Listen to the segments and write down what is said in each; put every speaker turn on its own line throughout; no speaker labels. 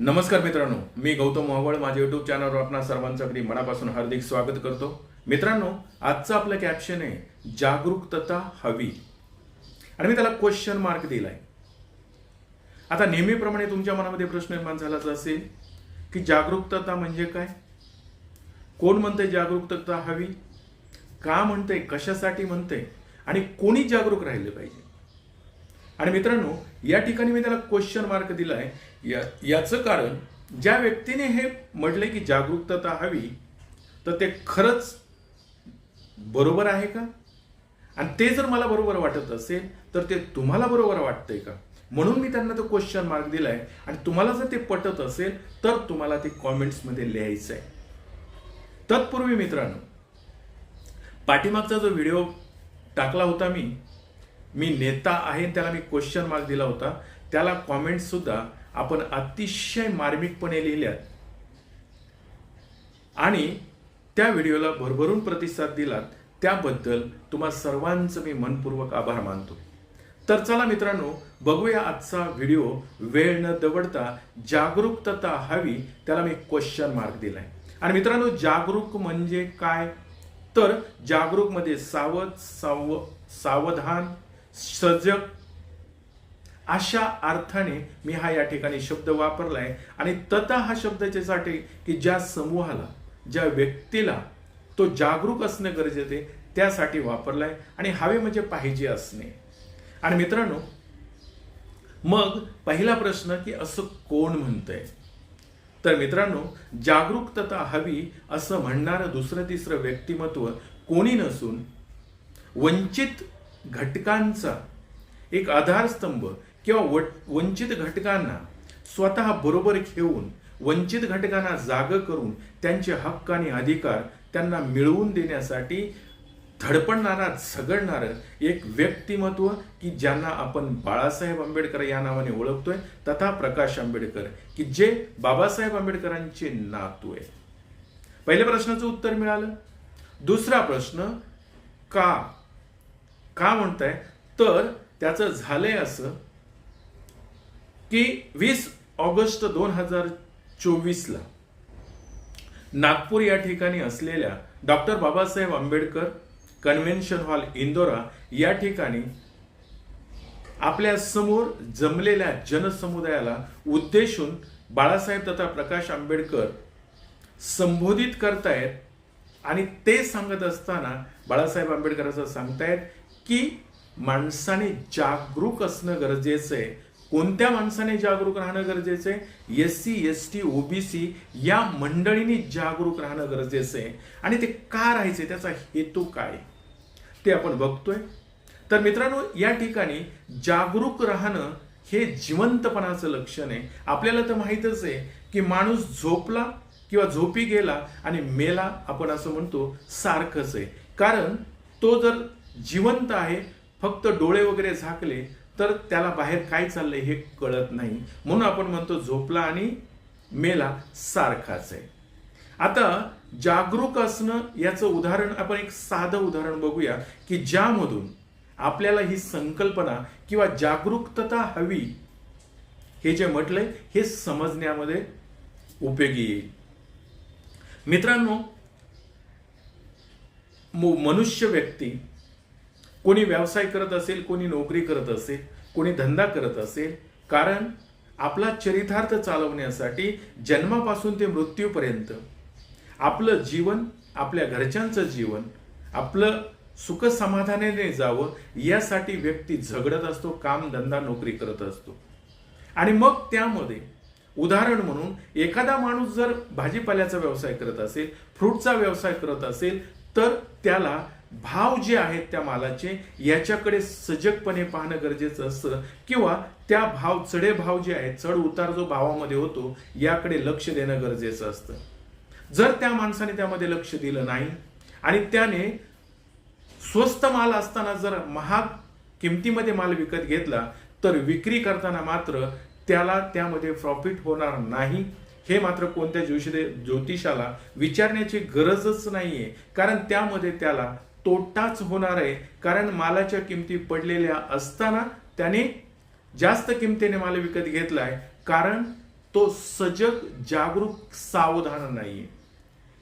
नमस्कार मित्रांनो मी गौतम मोहवळ माझ्या युट्यूब चॅनलवर आपणा सर्वांचं अगदी मनापासून हार्दिक स्वागत करतो. मित्रांनो आजचं आपलं कॅप्शन आहे जागरूकता हवी. आणि मी त्याला क्वेश्चन मार्क दिलाय. आता नेहमीप्रमाणे तुमच्या मनामध्ये प्रश्न निर्माण झालाच असेल की जागरूकता म्हणजे काय? कोण म्हणते जागरूकता हवी? का म्हणते कशासाठी म्हणते आणि कोणी जागरूक राहिले पाहिजे? आणि मित्रांनो या ठिकाणी मी त्याला क्वेश्चन मार्क दिलाय या याचं कारण ज्या व्यक्तीने हे म्हटले की जागरूकता हवी तर ते खरंच बरोबर आहे का? आणि ते जर मला बरोबर वाटत असेल तर ते तुम्हाला बरोबर वाटतंय का? म्हणून मी त्यांना तो क्वेश्चन मार्क दिला आहे आणि तुम्हाला जर ते पटत असेल तर तुम्हाला ते कॉमेंट्समध्ये लिहायचं आहे. तत्पूर्वी मित्रांनो पाठीमागचा जो व्हिडिओ टाकला होता मी मी नेता आहे त्याला मी क्वेश्चन मार्क दिला होता. त्याला कॉमेंट्ससुद्धा आपण अतिशय मार्मिकपणे लिहिल्यात. आणि त्या व्हिडिओला भरभरून प्रतिसाद दिलात त्याबद्दल तुम्हा सर्वांचं मी मनपूर्वक आभार मानतो. तर चला मित्रांनो बघूया आजचा व्हिडिओ. वेळ न दवडता जागरूकता हवी त्याला मी क्वेश्चन मार्क दिलाय. आणि मित्रांनो जागरूक म्हणजे काय? तर जागरूकमध्ये सावध साव सावधान सजग अशा अर्थाने मी हा या ठिकाणी शब्द वापरलाय. आणि तथा हा शब्द याच्यासाठी की ज्या समूहाला ज्या व्यक्तीला तो जागरूक असणं गरजेचे आहे त्यासाठी वापरलाय. आणि हवे म्हणजे पाहिजे असणे. आणि मित्रांनो मग पहिला प्रश्न की असं कोण म्हणतंय? तर मित्रांनो जागरूकता हवी असं म्हणणारं दुसरं तिसरं व्यक्तिमत्व कोणी नसून वंचित घटकांचा एक आधारस्तंभ किंवा व- वंचित घटकांना स्वतः बरोबर घेऊन वंचित घटकांना जाग करून त्यांचे हक्क आणि अधिकार त्यांना मिळवून देण्यासाठी धडपडणारा झगडणारं एक व्यक्तिमत्व की ज्यांना आपण बाळासाहेब आंबेडकर या नावाने ओळखतोय तथा प्रकाश आंबेडकर की जे बाबासाहेब आंबेडकरांचे नातू आहे पहिल्या प्रश्नाचं उत्तर मिळालं. दुसरा प्रश्न का? का म्हणताय? तर त्याचं झालंय असं की वीस ऑगस्ट दोन हजार चोवीसला नागपूर या ठिकाणी असलेल्या doctor Babasaheb Ambedkar convention hall Indora या ठिकाणी आपल्यासमोर जमलेल्या जनसमुदायाला उद्देशून बाळासाहेब तथा प्रकाश आंबेडकर संबोधित करतायत आणि ते सांगत असताना बाळासाहेब आंबेडकर असं सांगतायत की माणसाने जागरूक असणं गरजेचं आहे. कोणत्या माणसाने जागरूक राहणं गरजेचं आहे? S C S T OBC या मंडळींनी जागरूक राहणं गरजेचं आहे. आणि ते का राहायचे? त्याचा हेतू काय? ते आपण बघतोय. तर मित्रांनो या ठिकाणी जागरूक राहणं हे जिवंतपणाचं लक्षण आहे. आपल्याला तर माहीतच आहे की माणूस झोपला किंवा झोपी गेला आणि मेला आपण असं म्हणतो सारखंच आहे. कारण तो जर जिवंत आहे फक्त डोळे वगैरे झाकले तर त्याला बाहेर काय चाललंय हे कळत नाही. म्हणून आपण म्हणतो झोपला आणि मेला सारखाच आहे. आता जागरूक असणं याचं उदाहरण आपण एक साधं उदाहरण बघूया की ज्यामधून आपल्याला ही संकल्पना किंवा जागरूकता हवी हे जे म्हटलंय हे समजण्यामध्ये उपयोगी येईल. मित्रांनो मनुष्य व्यक्ती कोणी व्यवसाय करत असेल कोणी नोकरी करत असेल कोणी धंदा करत असेल कारण आपला चरितार्थ चालवण्यासाठी जन्मापासून ते मृत्यूपर्यंत आपलं जीवन आपल्या घरच्यांचं जीवन आपलं सुख समाधानाने जावं यासाठी व्यक्ती झगडत असतो काम धंदा नोकरी करत असतो. आणि मग त्यामध्ये उदाहरण म्हणून एखादा माणूस जर भाजीपाल्याचा व्यवसाय करत असेल फ्रूटचा व्यवसाय करत असेल तर त्याला भाव जे आहेत त्या मालाचे याच्याकडे सजगपणे पाहणं गरजेचं असतं. किंवा त्या भाव चढे भाव जे आहेत चढ उतार जो भावामध्ये होतो याकडे लक्ष देणं गरजेचं असतं. जर त्या माणसाने त्यामध्ये लक्ष दिलं नाही आणि त्याने स्वस्त माल असताना जर महाग किमतीमध्ये माल विकत घेतला तर विक्री करताना मात्र त्याला त्यामध्ये प्रॉफिट होणार नाही. हे मात्र कोणत्या ज्योतिष ज्योतिषाला विचारण्याची गरजच नाहीये. कारण त्यामध्ये त्याला तोटाच होणार आहे. कारण मालाच्या किमती पडलेल्या असताना त्याने जास्त किमतीने माल विकत घेतलाय. कारण तो सजग जागरूक सावधान नाहीये.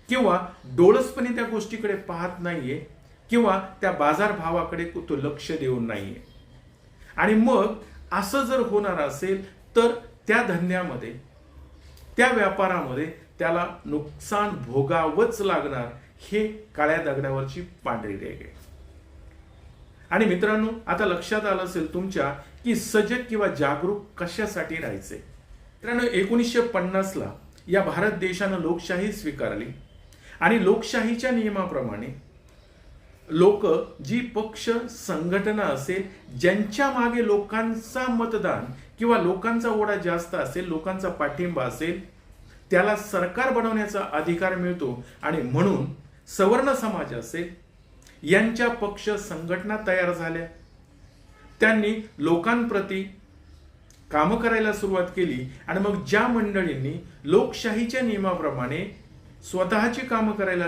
किंवा डोळसपणे त्या गोष्टीकडे पाहत नाहीये. किंवा त्या बाजारभावाकडे तो लक्ष देऊन नाहीये. आणि मग असं जर होणार असेल तर त्या धंद्यामध्ये त्या व्यापारामध्ये त्याला नुकसान भोगावंच लागणार. हे काळ्या दगडावरची पांढरी रेग आहे. आणि मित्रांनो आता लक्षात आलं असेल तुमच्या की सजग किंवा जागरूक कशासाठी राहायचे? मित्रांनो एकोणीसशे पन्नासला या भारत देशानं लोकशाही स्वीकारली. आणि लोकशाहीच्या नियमाप्रमाणे लोक जी पक्ष संघटना असेल ज्यांच्या मागे लोकांचा मतदान किंवा लोकांचा ओढा जास्त असेल लोकांचा पाठिंबा असेल त्याला सरकार बनवण्याचा अधिकार मिळतो. आणि म्हणून सवर्ण समाज असेल यांच्या पक्ष संघटना तयार झाल्या. त्यांनी लोकांप्रती कामं करायला सुरुवात केली आणि मग ज्या मंडळींनी लोकशाहीच्या नियमाप्रमाणे स्वतःची कामं करायला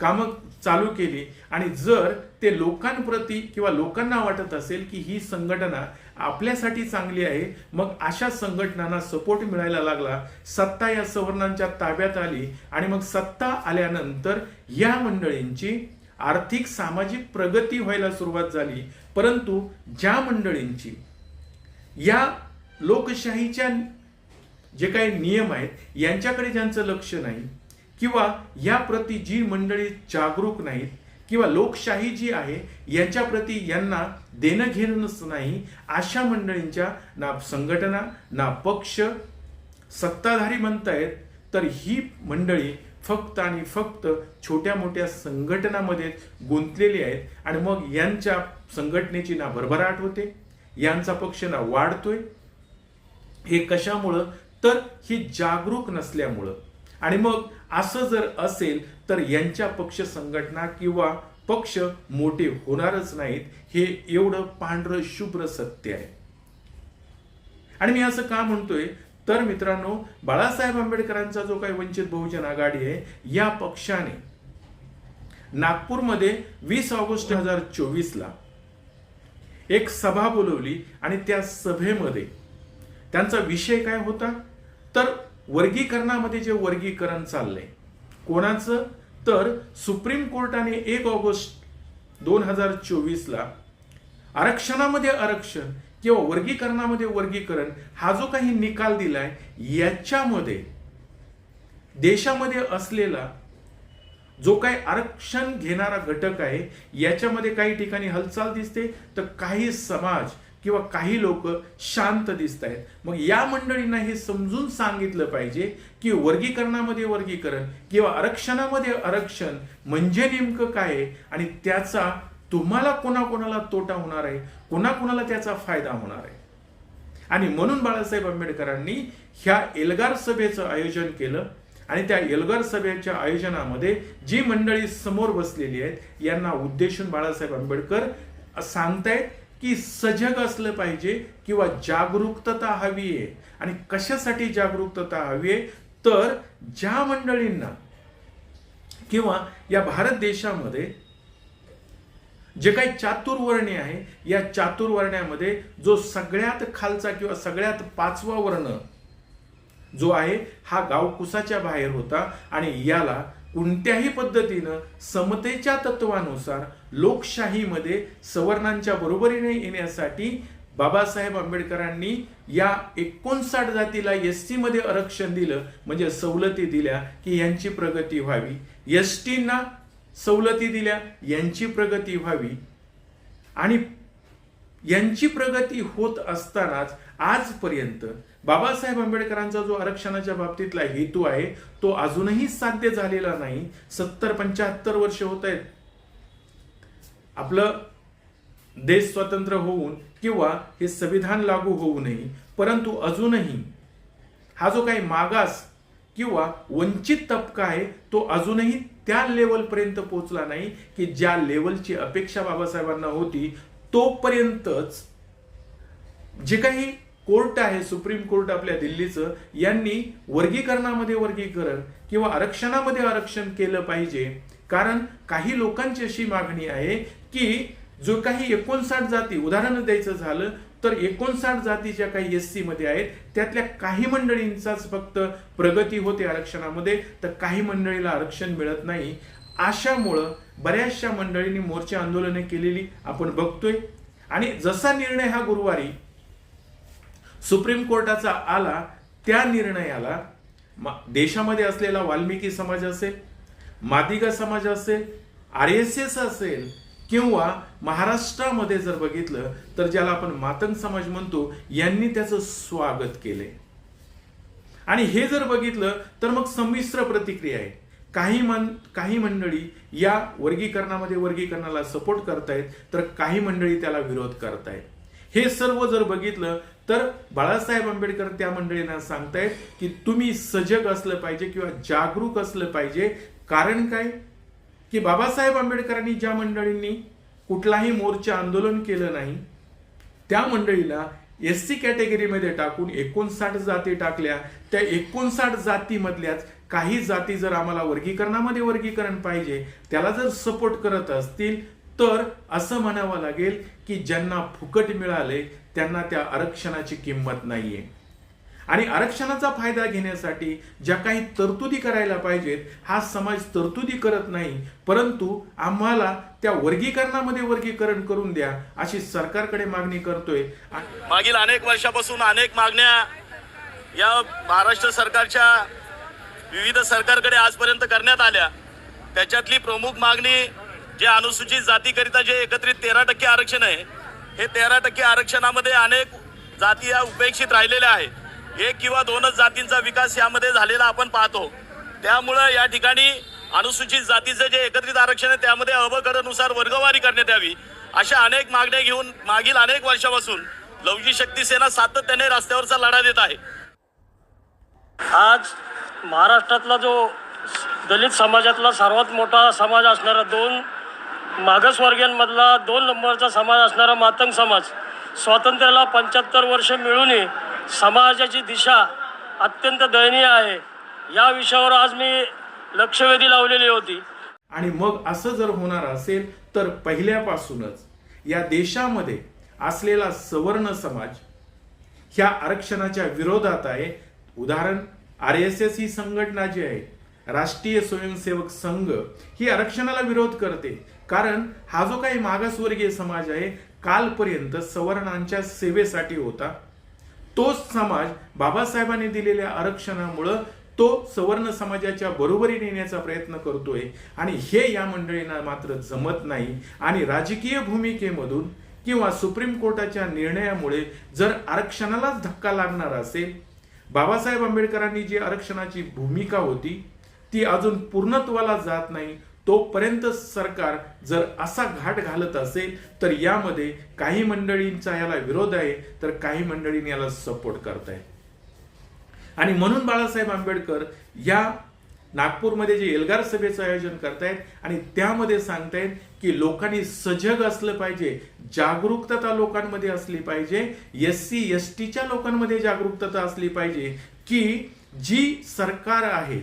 कामं चालू केली आणि जर ते लोकांप्रती किंवा लोकांना वाटत असेल की ही संघटना आपल्यासाठी चांगली आहे. मग अशा संघटनांना सपोर्ट मिळायला लागला. सत्ता या सवर्णांच्या ताब्यात आली आणि मग सत्ता आल्यानंतर या मंडळींची आर्थिक सामाजिक प्रगती व्हायला सुरुवात झाली. परंतु ज्या मंडळींची या लोकशाहीच्या जे काही नियम आहेत यांच्याकडे ज्यांचं लक्ष नाही किंवा या प्रति जी मंडळी जागरूक नाहीत किंवा लोकशाही जी आहे याच्याप्रती यांना देणं घेणंच नाही अशा मंडळींच्या ना संघटना ना पक्ष सत्ताधारी म्हणतायत तर ही मंडळी फक्त आणि फक्त छोट्या मोठ्या संघटनामध्ये गुंतलेली आहेत आणि मग यांच्या संघटनेची ना भरभराट होते यांचा पक्ष ना वाढतोय. हे कशामुळं? तर ही जागरूक नसल्यामुळं. आणि मग असं जर असेल तर यांच्या पक्ष संघटना किंवा पक्ष मोठे होणारच नाहीत हे एवढं पांढरं शुभ्र सत्य आहे. आणि मी असं का म्हणतोय? तर मित्रांनो बाळासाहेब आंबेडकरांचा जो काही वंचित बहुजन आघाडी आहे या पक्षाने नागपूरमध्ये वीस ऑगस्ट हजार चोवीसला एक सभा बोलवली आणि त्या सभेमध्ये त्यांचा विषय काय होता? तर वर्गीकरणामध्ये जे वर्गीकरण चाललंय कोणाचं? तर सुप्रीम कोर्टाने एक ऑगस्ट दोन हजार चोवीसला आरक्षणामध्ये आरक्षण किंवा वर्गीकरणामध्ये वर्गीकरण हा जो काही निकाल दिलाय याच्यामध्ये देशामध्ये असलेला जो काही आरक्षण घेणारा घटक आहे याच्यामध्ये काही ठिकाणी हालचाल दिसते तर काही समाज किंवा काही लोक शांत दिसत आहेत. मग या मंडळींना हे समजून सांगितलं पाहिजे की वर्गीकरणामध्ये वर्गीकरण किंवा आरक्षणामध्ये आरक्षण म्हणजे नेमकं काय आहे आणि त्याचा तुम्हाला कोणाकोणाला तोटा होणार आहे कोणाकोणाला त्याचा फायदा होणार आहे. आणि म्हणून बाळासाहेब आंबेडकरांनी ह्या एल्गार सभेचं आयोजन केलं आणि त्या एल्गार सभेच्या आयोजनामध्ये जी मंडळी समोर बसलेली आहेत यांना उद्देशून बाळासाहेब आंबेडकर सांगतायत की सजग असलं पाहिजे किंवा जागरूकता हवी आहे. आणि कशासाठी जागरूकता हवी आहे? तर ज्या मंडळींना किंवा या भारत देशामध्ये जे काही चातुर्वर्णी आहे या चातुर्वर्ण्यामध्ये जो सगळ्यात खालचा किंवा सगळ्यात पाचवा वर्ण जो आहे हा गाव कुसाच्या बाहेर होता आणि याला कोणत्याही पद्धतीनं समतेच्या तत्वानुसार लोकशाहीमध्ये सवर्णांच्या बरोबरीने येण्यासाठी बाबासाहेब आंबेडकरांनी या एकोणसाठ जातीला एस टीमध्ये आरक्षण दिलं म्हणजे सवलती दिल्या की यांची प्रगती व्हावी. एस टींना सवलती दिल्या यांची प्रगती व्हावी. आणि यांची प्रगती होत असतानाच आजपर्यंत बाबासाहेब आंबेडकरांचा जो आरक्षणाच्या बाबतीतला हेतू आहे तो अजूनही साध्य झालेला नाही. सत्तर पंच्याहत्तर वर्ष होत आहेत. आपलं देश स्वतंत्र होऊन किंवा हे संविधान लागू होऊ नये परंतु अजूनही हा जो काही मागास किंवा वंचित तबका आहे तो अजूनही त्या लेवलपर्यंत पोहोचला नाही की ज्या लेवलची अपेक्षा बाबासाहेबांना होती तोपर्यंतच जे काही कोर्ट आहे सुप्रीम कोर्ट आपल्या दिल्लीचं यांनी वर्गीकरणामध्ये वर्गीकरण किंवा आरक्षणामध्ये आरक्षण केलं पाहिजे. कारण काही लोकांची अशी मागणी आहे की जो काही एकोणसाठ जाती उदाहरण द्यायचं झालं तर एकोणसाठ जाती ज्या काही एस सी मध्ये आहेत त्यातल्या काही मंडळींचाच फक्त प्रगती होते आरक्षणामध्ये तर काही मंडळीला आरक्षण मिळत नाही. अशामुळं बऱ्याचशा मंडळींनी मोर्चा आंदोलने केलेली आपण बघतोय. आणि जसा निर्णय हा गुरुवारी सुप्रीम कोर्टाचा आला त्या निर्णयाला देशामध्ये असलेला वाल्मिकी समाज असेल मादिगा समाज असेल आर एस एस असेल किंवा महाराष्ट्रामध्ये जर बघितलं तर ज्याला आपण मातंग समाज म्हणतो यांनी त्याचं स्वागत केले आणि हे जर बघितलं तर मग संमिश्र प्रतिक्रिया आहे. काही मन काही मंडळी या वर्गीकरणामध्ये वर्गीकरणाला सपोर्ट करतायत तर काही मंडळी त्याला विरोध करतायत. हे सर्व जर बघितलं तर बाळासाहेब आंबेडकर त्या मंडळींना सांगतायत की तुम्ही सजग असलं पाहिजे किंवा जागरूक असलं पाहिजे. कारण काय? की बाबासाहेब आंबेडकरांनी ज्या मंडळींनी कुठलाही मोर्चा आंदोलन केलं नाही त्या मंडळीला एस सी कॅटेगरीमध्ये टाकून एकोणसाठ जाती टाकल्या. त्या एकोणसाठ जातीमधल्याच काही जाती जर आम्हाला वर्गीकरणामध्ये वर्गीकरण पाहिजे त्याला जर सपोर्ट करत असतील तर असं म्हणावं लागेल की ज्यांना फुकट मिळाले त्यांना त्या आरक्षणाची किंमत नाहीये. आणि आरक्षणाचा फायदा घेण्यासाठी ज्या काही तरतुदी करायला पाहिजेत हा समाज तरतुदी करत नाही परंतु आम्हाला त्या वर्गीकरणामध्ये वर्गीकरण करून द्या अशी सरकारकडे मागणी करतोय.
मागील अनेक वर्षापासून अनेक मागण्या या महाराष्ट्र सरकारच्या विविध सरकारकडे आजपर्यंत करण्यात आल्या. त्याच्यातली प्रमुख मागणी जे अनुसूचित जातीकरिता जे एकत्रित तेरा टक्के आरक्षण आहे हे तेरा टक्के आरक्षणामध्ये अनेक जाती या उपेक्षित राहिलेल्या आहेत. एक किंवा दोनच जातींचा विकास यामध्ये झालेला आपण पाहतो. त्यामुळं या ठिकाणी अनुसूचित जातीचं जे एकत्रित आरक्षण आहे त्यामध्ये अबकडनुसार वर्गवारी करण्यात यावी अशा अनेक मागण्या घेऊन मागील अनेक वर्षापासून लवजी शक्ती सेना सातत्याने रस्त्यावरचा लढा देत आहे.
आज महाराष्ट्रातला जो दलित समाजातला सर्वात मोठा समाज असणारा दोन मागासवर्गीयांमधला दोन नंबरचा समाज असणारा मातंग समाज. स्वातंत्र्याला पंच्याहत्तर वर्ष मिळूनही समाजाची दिशा अत्यंत दयनीय आहे. या विषयावर आज मी लक्षवेधी लावलेली होती.
आणि मग असं जर होणार असेल तर पहिल्यापासूनच या देशामध्ये असलेला सवर्ण समाज ह्या आरक्षणाच्या विरोधात आहे. उदाहरण आर एस एस ही संघटना जी आहे राष्ट्रीय स्वयंसेवक संघ ही आरक्षणाला विरोध करते. कारण हा जो काही मागासवर्गीय समाज आहे कालपर्यंत सवर्णांच्या सेवेसाठी होता. तोच समाज बाबासाहेबांनी दिलेल्या आरक्षणामुळं तो सवर्ण समाजाच्या बरोबरी नेण्याचा प्रयत्न करतोय आणि हे या मंडळींना मात्र जमत नाही आणि राजकीय भूमिकेमधून किंवा सुप्रीम कोर्टाच्या निर्णयामुळे जर आरक्षणालाच धक्का लागणार असेल बाबासाहेब आंबेडकरांनी जी आरक्षणाची भूमिका होती ती अजून पूर्णत्वाला जात नाही तोपर्यंत सरकार जर असा घाट घालत असेल तर यामध्ये काही मंडळींचा याला विरोध आहे तर काही मंडळींनी याला सपोर्ट करतायत आणि म्हणून बाळासाहेब आंबेडकर या नागपूरमध्ये जे एल्गार सभेचं आयोजन करतायत आणि त्यामध्ये सांगतायत की लोकांनी सजग असलं पाहिजे जागरूकता लोकांमध्ये असली पाहिजे एस सी एस टीच्या लोकांमध्ये जागरूकता असली पाहिजे की जी सरकार आहे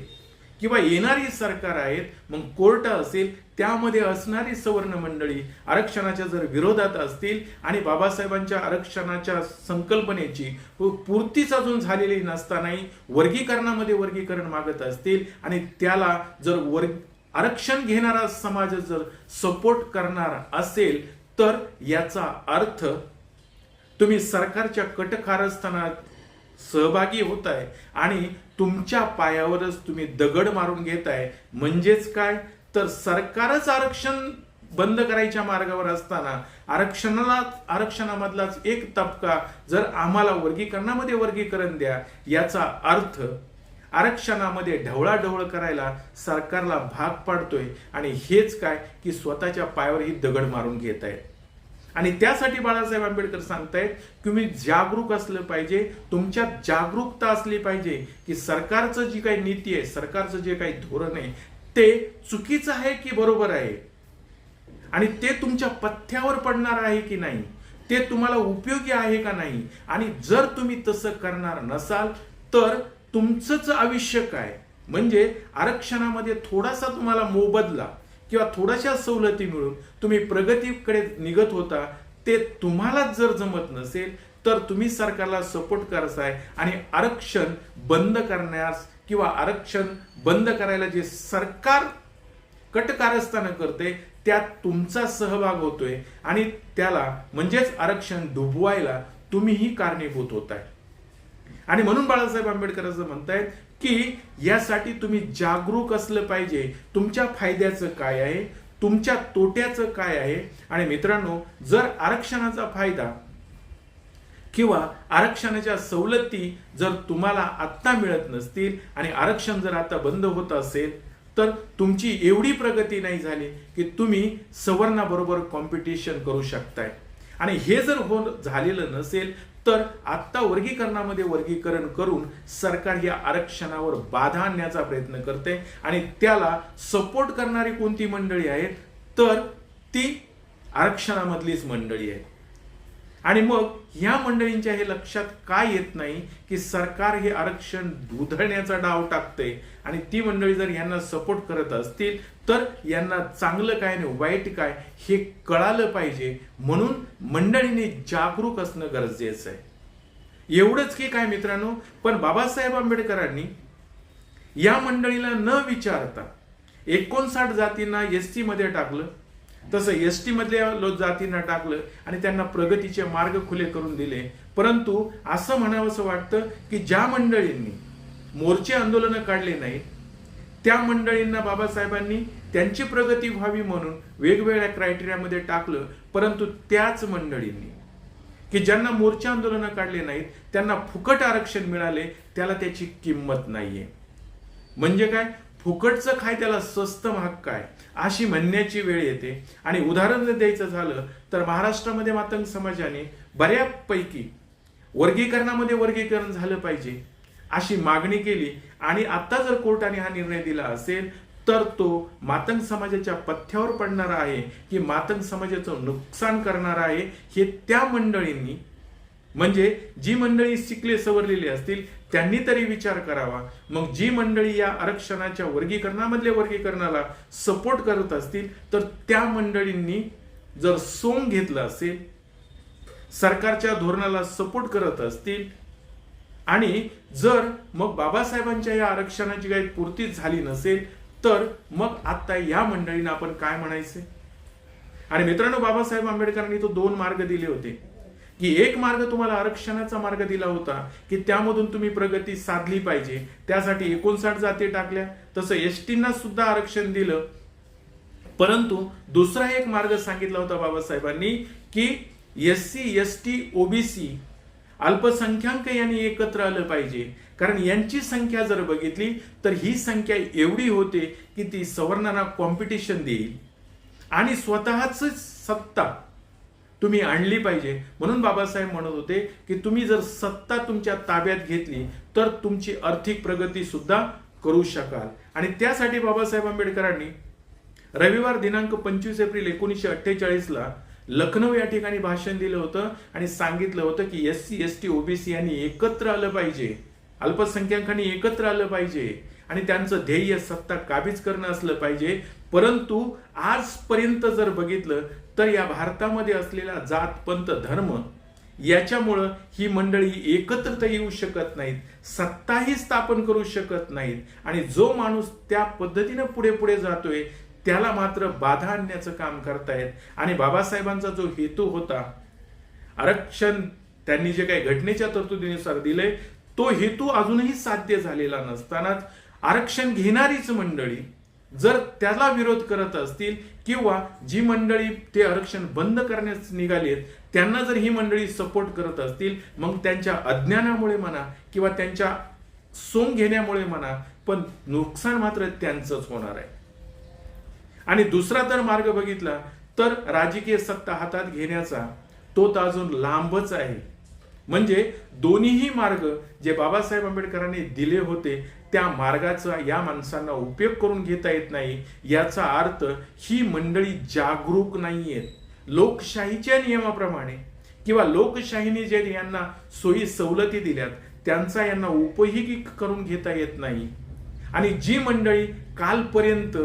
किंवा येणारी सरकार आहेत मग कोर्ट असेल त्यामध्ये असणारी सवर्ण मंडळी आरक्षणाच्या जर विरोधात असतील आणि बाबासाहेबांच्या आरक्षणाच्या संकल्पनेची पूर्तीच अजून झालेली नसतानाही वर्गीकरणामध्ये वर्गीकरण मागत असतील आणि त्याला जर वर्ग आरक्षण घेणारा समाज जर सपोर्ट करणार असेल तर याचा अर्थ तुम्ही सरकारच्या कटकारस्थानात सहभागी होत आहे आणि तुमच्या पायावरच तुम्ही दगड मारून घेताय म्हणजेच काय? तर सरकारच आरक्षण बंद करायच्या मार्गावर असताना आरक्षणाला आरक्षणामधलाच एक तबका जर आम्हाला वर्गीकरणामध्ये वर्गीकरण द्या याचा अर्थ आरक्षणामध्ये ढवळाढवळ करायला सरकारला भाग पाडतोय. आणि हेच काय? की स्वतःच्या पायावर ही दगड मारून घेत आहे आणि त्यासाठी बाळासाहेब आंबेडकर सांगतायत तुम्ही जागरूक असलं पाहिजे तुमच्यात जागरूकता असली पाहिजे की सरकारचं जी काही नीती आहे सरकारचं जे काही धोरण आहे ते चुकीचं आहे की बरोबर आहे? आणि ते तुमच्या पथ्यावर पडणार आहे की नाही? ते तुम्हाला उपयोगी आहे का नाही? आणि जर तुम्ही तसं करणार नसाल तर तुमचंच आयुष्य काय? म्हणजे आरक्षणामध्ये थोडासा तुम्हाला मोबदला. किंवा थोड्याशा सवलती मिळून तुम्ही प्रगतीकडे निघत होता ते तुम्हालाच जर जमत नसेल तर तुम्ही सरकारला सपोर्ट करताय आणि आरक्षण बंद करण्यास किंवा आरक्षण बंद करायला जे सरकार कटकारस्थानं करते त्यात तुमचा सहभाग होतोय आणि त्याला म्हणजेच आरक्षण डुबवायला तुम्हीही कारणीभूत होत आहे आणि म्हणून बाळासाहेब आंबेडकर असं म्हणतायत की यासाठी तुम्ही जागरूक असलं पाहिजे. तुमच्या फायद्याचं काय आहे? तुमच्या तोट्याचं काय आहे? आणि मित्रांनो जर आरक्षणाचा फायदा किंवा आरक्षणाच्या सवलती जर तुम्हाला आत्ता मिळत नसतील आणि आरक्षण जर आता बंद होत असेल तर तुमची एवढी प्रगती नाही झाली की तुम्ही सवर्णाबरोबर कॉम्पिटिशन करू शकताय. आणि हे जर हो झालेलं नसेल तर आत्ता वर्गीकरणामध्ये वर्गीकरण करून सरकार या आरक्षणावर बाधा आणण्याचा प्रयत्न करते आणि त्याला सपोर्ट करणारी कोणती मंडळी आहेत? तर ती आरक्षणामधलीच मंडळी आहे आणि मग ह्या मंडळींच्या हे लक्षात काय येत नाही की सरकार हे आरक्षण दुधळण्याचा डाव टाकते आणि ती मंडळी जर यांना सपोर्ट करत असतील तर यांना चांगलं काय आणि वाईट काय हे कळालं पाहिजे. म्हणून मंडळीने जागरूक असणं गरजेचं आहे. एवढंच की काय मित्रांनो पण बाबासाहेब आंबेडकरांनी या मंडळीला न विचारता एकोणसाठ जातींना एस टी मध्ये टाकलं. तसं एस टीमधल्या लोक लो जातींना टाकलं आणि त्यांना प्रगतीचे मार्ग खुले करून दिले. परंतु असं म्हणावंसं वाटतं की ज्या मंडळींनी मोर्चे आंदोलनं काढले नाहीत त्या मंडळींना बाबासाहेबांनी त्यांची प्रगती व्हावी म्हणून वेगवेगळ्या क्रायटेरियामध्ये टाकलं. परंतु त्याच मंडळींनी की ज्यांना मोर्चे आंदोलनं काढले नाहीत त्यांना फुकट आरक्षण मिळाले त्याला त्याची किंमत नाहीये. म्हणजे काय? फुकटचं खाय त्याला स्वस्त महाग काय? अशी म्हणण्याची वेळ येते. आणि उदाहरण जर द्यायचं झालं तर महाराष्ट्रामध्ये मातंग समाजाने बऱ्यापैकी वर्गीकरणामध्ये वर्गीकरण झालं पाहिजे अशी मागणी केली. आणि आता जर कोर्टाने हा निर्णय दिला असेल तर तो मातंग समाजाच्या पथ्यावर पडणारा आहे की मातंग समाजाचं नुकसान करणार आहे हे त्या मंडळींनी म्हणजे जी मंडळी शिकले सवरलेली असतील त्यांनी तरी विचार करावा. मग जी मंडळी या आरक्षणाच्या वर्गीकरणामधल्या वर्गीकरणाला सपोर्ट करत असतील तर त्या मंडळींनी जर सोंग घेतलं असेल सरकारच्या धोरणाला सपोर्ट करत असतील आणि जर मग बाबासाहेबांच्या या आरक्षणाची काही पूर्ती झाली नसेल तर मग आता या मंडळींना आपण काय म्हणायचे? आणि मित्रांनो बाबासाहेब आंबेडकरांनी तो दोन मार्ग दिले होते. की एक मार्ग तुम्हाला आरक्षणाचा मार्ग दिला होता की त्यामधून तुम्ही प्रगती साधली पाहिजे. त्यासाठी एकोणसाठ जाती टाकल्या. तसं एसटींना सुद्धा आरक्षण दिलं. परंतु दुसरा एक मार्ग सांगितला होता बाबासाहेबांनी की S C S T OBC अल्पसंख्याक यांनी एकत्र आलं पाहिजे. कारण यांची संख्या जर बघितली तर ही संख्या एवढी होते की ती सवर्णांना कॉम्पिटिशन देईल. आणि स्वतःच सत्ता तुम्ही आणली पाहिजे. म्हणून बाबासाहेब म्हणत होते की तुम्ही जर सत्ता तुमच्या ताब्यात घेतली तर तुमची आर्थिक प्रगती सुद्धा करू शकाल. आणि त्यासाठी बाबासाहेब आंबेडकरांनी रविवार दिनांक पंचवीस एप्रिल एकोणीसशे अठ्ठेचाळीस ला लखनौ या ठिकाणी भाषण दिलं होतं आणि सांगितलं होतं की S C S T OBC यांनी एकत्र आलं पाहिजे. अल्पसंख्याकांनी एकत्र आलं पाहिजे. आणि त्यांचं ध्येय सत्ता काबीज करणं असलं पाहिजे. परंतु आजपर्यंत जर बघितलं तर या भारतामध्ये असलेला जात पंत धर्म याच्यामुळं ही मंडळी एकत्र तर येऊ शकत नाहीत सत्ताही स्थापन करू शकत नाहीत. आणि जो माणूस त्या पद्धतीनं पुढे पुढे जातोय त्याला मात्र बाधा आणण्याचं काम करतायत. आणि बाबासाहेबांचा जो हेतू होता आरक्षण त्यांनी जे काही घटनेच्या तरतुदीनुसार दिलंय तो हेतू अजूनही साध्य झालेला नसतानाच आरक्षण घेणारीच मंडळी जर त्याला विरोध करत असतील किंवा जी मंडळी ते आरक्षण बंद करण्यास निघाली त्यांना जर ही मंडळी सपोर्ट करत असतील मग त्यांच्या अज्ञानामुळे म्हणा किंवा त्यांच्या सोंग घेण्यामुळे म्हणा पण नुकसान मात्र त्यांचंच होणार आहे. आणि दुसरा तर मार्ग बघितला तर राजकीय सत्ता हातात घेण्याचा तो तर अजून लांबच आहे. म्हणजे दोन्हीही मार्ग जे बाबासाहेब आंबेडकरांनी दिले होते त्या मार्गाचा या माणसांना उपयोग करून घेता येत नाही याचा अर्थ ही मंडळी जागरूक नाहीयेत. लोकशाहीच्या नियमाप्रमाणे किंवा लोकशाहीने जे यांना सोयी सवलती दिल्यात त्यांचा यांना उपयोगी करून घेता येत नाही. आणि जी मंडळी कालपर्यंत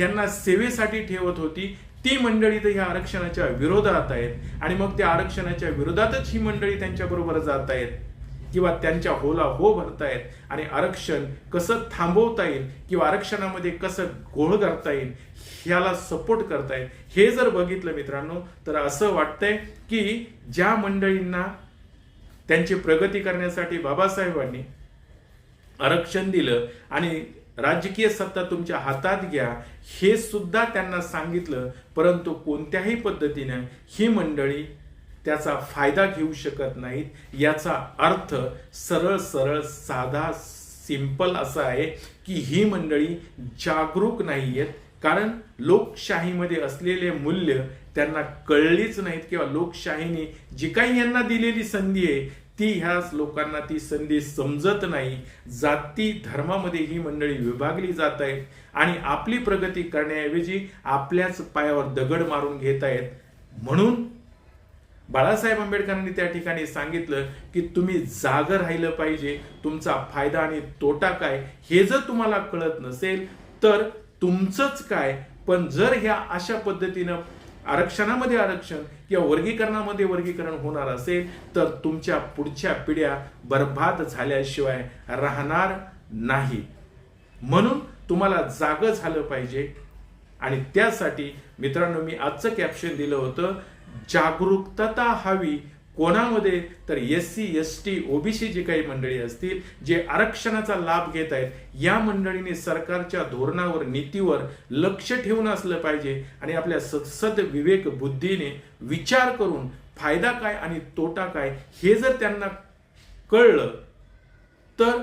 यांना सेवेसाठी ठेवत होती ती मंडळी तर ह्या आरक्षणाच्या विरोधात आहेत आणि मग त्या आरक्षणाच्या विरोधातच ही मंडळी त्यांच्या बरोबर जात आहेत किंवा त्यांच्या होला हो भरतायत आणि आरक्षण कसं थांबवता येईल किंवा आरक्षणामध्ये कसं घोळ करता येईल ह्याला सपोर्ट करतायत हे जर बघितलं मित्रांनो तर असं वाटतंय की ज्या मंडळींना त्यांची प्रगती करण्यासाठी बाबासाहेबांनी आरक्षण दिलं आणि राजकीय सत्ता तुमच्या हातात घ्या. हे सुद्धा त्यांना सांगितलं परंतु कोणत्याही पद्धतीने ही मंडळी त्याचा फायदा घेऊ शकत नाहीत. याचा अर्थ सरळ सरळ साधा सिंपल असा आहे की ही मंडळी जागरूक नाही आहेत कारण लोकशाहीमध्ये असलेले मूल्य त्यांना कळलीच नाहीत किंवा लोकशाहीने जी काही यांना दिलेली संधी आहे ती ह्याच लोकांना ती संधी समजत नाही. जाती धर्मामध्ये ही मंडळी विभागली जात आहेत आणि आपली प्रगती करण्याऐवजी आपल्याच पायावर दगड मारून घेत आहेत. म्हणून बाळासाहेब आंबेडकरांनी त्या ठिकाणी सांगितलं की तुम्ही जाग राहिलं पाहिजे तुमचा फायदा आणि तोटा काय हे जर तुम्हाला कळत नसेल तर तुमचंच काय. पण जर ह्या अशा पद्धतीनं आरक्षणामध्ये आरक्षण किंवा वर्गीकरणामध्ये वर्गीकरण होणार असेल तर तुमच्या पुढच्या पिढ्या बर्बाद झाल्याशिवाय राहणार नाही. म्हणून तुम्हाला जाग झालं पाहिजे. आणि त्यासाठी मित्रांनो मी आजचं कॅप्शन दिलं होतं जागरूकता हवी कोणामध्ये? तर S C S T OBC जी काही मंडळी असतील जे आरक्षणाचा लाभ घेत आहेत या मंडळीने सरकारच्या धोरणावर नीतीवर लक्ष ठेवून असलं पाहिजे आणि आपल्या सद विवेक बुद्धीने विचार करून फायदा काय आणि तोटा काय हे जर त्यांना कळलं तर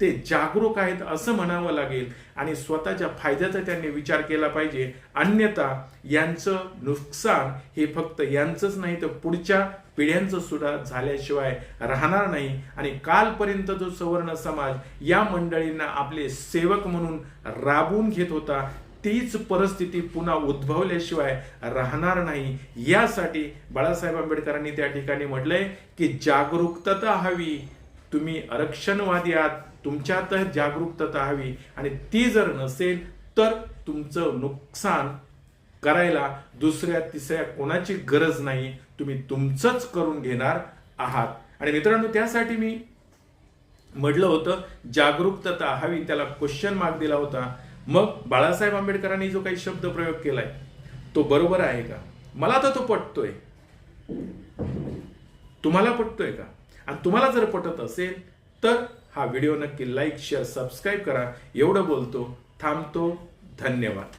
ते जागरूक आहेत असं म्हणावं लागेल. आणि स्वतःच्या फायद्याचा त्यांनी विचार केला पाहिजे. अन्यथा यांचं नुकसान हे फक्त यांचंच नाही तर पुढच्या पिढ्यांचं सुद्धा झाल्याशिवाय राहणार नाही. आणि कालपर्यंत जो सवर्ण समाज या मंडळींना आपले सेवक म्हणून राबवून घेत होता तीच परिस्थिती पुन्हा उद्भवल्याशिवाय राहणार नाही. यासाठी बाळासाहेब आंबेडकरांनी त्या ठिकाणी म्हटलंय की जागरूकता हवी. तुम्ही आरक्षणवादी आहात. तुमच्यात जागरूकता हवी आणि ती जर नसेल तर तुमचं नुकसान करायला दुसऱ्या तिसऱ्या कोणाची गरज नाही. तुम्ही तुमचंच करून घेणार आहात. आणि मित्रांनो त्यासाठी मी म्हटलं होतं जागरूकता हवी त्याला क्वेश्चन मार्क दिला होता. मग बाळासाहेब आंबेडकरांनी जो काही शब्द प्रयोग केलाय तो बरोबर आहे का? मला तर तो पटतोय. तुम्हाला पटतोय का? आणि तुम्हाला जर पटत असेल तर हा व्हिडिओ नक्की लाईक शेअर सबस्क्राईब करा. एवढं बोलतो थांबतो. धन्यवाद.